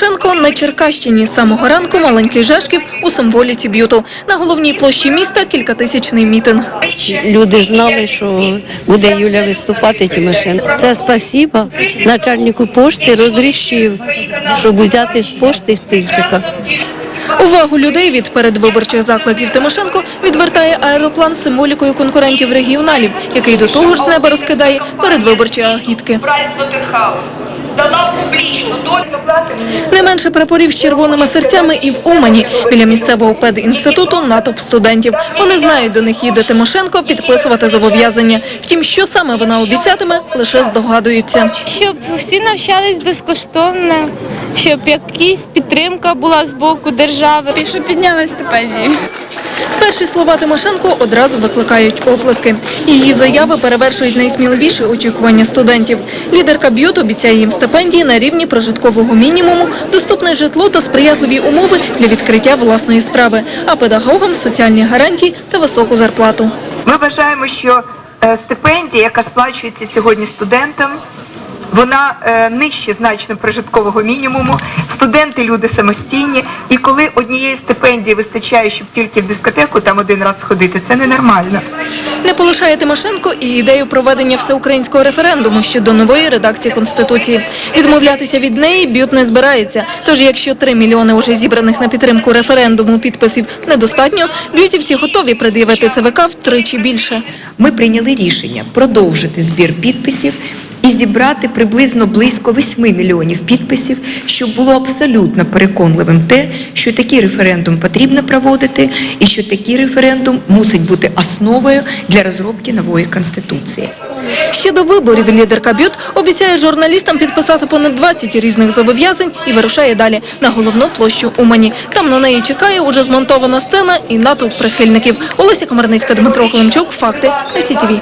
Тимошенко на Черкащині з самого ранку маленький Жашків у символіці б'юту. На головній площі міста кількатисячний мітинг. Люди знали, що буде Юля виступати Тимошенко. Це спасіба начальнику пошти розрішив, щоб взяти з пошти стильчика. Увагу людей від передвиборчих закликів Тимошенко відвертає аероплан з символікою конкурентів регіоналів, який до того ж з неба розкидає передвиборчі агітки. Дала публічну довідку. Не менше прапорів з червоними серцями і в Умані. Біля місцевого педінституту натовп студентів. Вони знають, до них їде Тимошенко підписувати зобов'язання. Втім, що саме вона обіцятиме, лише здогадуються. щоб всі навчались безкоштовно, щоб якась підтримка була з боку держави. І щоб підняли стипендії. Перші слова Тимошенко одразу викликають оплески. Її заяви перевершують найсміливіші очікування студентів. Лідерка б'ют обіцяє їм стипендії на рівні прожиткового мінімуму, доступне житло та сприятливі умови для відкриття власної справи, а педагогам соціальні гарантії та високу зарплату. Ми вважаємо, що е, стипендія, яка сплачується сьогодні студентам, вона е, нижче значно прожиткового мінімуму. Студенти люди самостійні, і коли однієї стипендії вистачає, щоб тільки в дискотеку там один раз сходити, це ненормально. Не полишає Тимошенко і ідею проведення всеукраїнського референдуму щодо нової редакції Конституції. Відмовлятися від неї б'ют не збирається. Тож, якщо 3 мільйони уже зібраних на підтримку референдуму підписів недостатньо, б'ютівці готові пред'явити ЦВК втричі більше. ми прийняли рішення продовжити збір підписів і зібрати приблизно близько 8 мільйонів підписів, щоб було абсолютно переконливим те, що такий референдум потрібно проводити і що такий референдум мусить бути основою для розробки нової конституції. Ще до виборів лідерка Бют обіцяє журналістам підписати понад 20 різних зобов'язань і вирушає далі на головну площу Умані. Там на неї чекає уже змонтована сцена і натовп прихильників. Олеся Комарницька, Дмитро Климчук. Факти СІТВ.